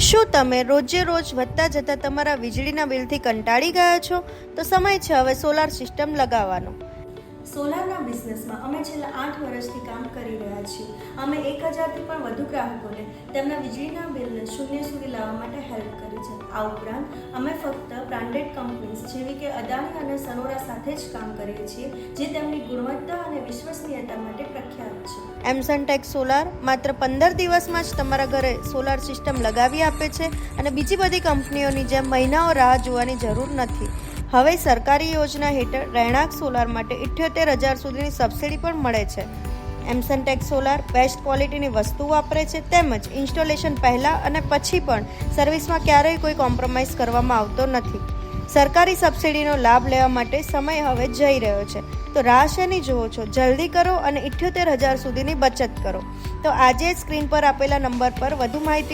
શું તમે રોજે રોજ વધતા જતા તમારા વીજળીના બિલથી કંટાળી ગયા છો? તો સમય છે હવે સોલાર સિસ્ટમ લગાવવાનો. સોલારના બિઝનેસમાં અમે છેલ્લા આઠ વર્ષથી કામ કરી રહ્યા છીએ. અમે એક હજારથી પણ વધુ ગ્રાહકોને તેમના વીજળીના બિલને શૂન્ય સુધી લાવવા માટે હેલ્પ કરી છે. આ ઉપરાંત, અમે ફક્ત બ્રાન્ડેડ કંપનીઝ જેવી કે અદાણી અને સરોરા સાથે જ કામ કરીએ છીએ, જે તેમની ગુણવત્તા અને વિશ્વસનીયતા એમસનટેક સોલાર માત્ર પંદર દિવસમાં જ તમારા ઘરે સોલાર સિસ્ટમ લગાવી આપે છે અને બીજી બધી કંપનીઓની જેમ મહિનાઓ રાહ જોવાની જરૂર નથી. હવે સરકારી યોજના હેઠળ રહેણાંક સોલાર માટે ઇઠ્યોતેર હજાર સુધીની સબસિડી પણ મળે છે. એમસનટેક સોલાર બેસ્ટ ક્વોલિટીની વસ્તુ વાપરે છે તેમજ ઇન્સ્ટોલેશન પહેલાં અને પછી પણ સર્વિસમાં ક્યારેય કોઈ કોમ્પ્રોમાઇઝ કરવામાં આવતો નથી. સરકારી સબસિડીનો લાભ લેવા માટે સમય હવે જઈ રહ્યો છે. તો રાહ શેની જુઓ છો? જલ્દી કરો અને ઇઠ્યોતેર હજાર સુધીની બચત કરો. તો આજે સ્ક્રીન પર આપેલા નંબર પર વધુ માહિતી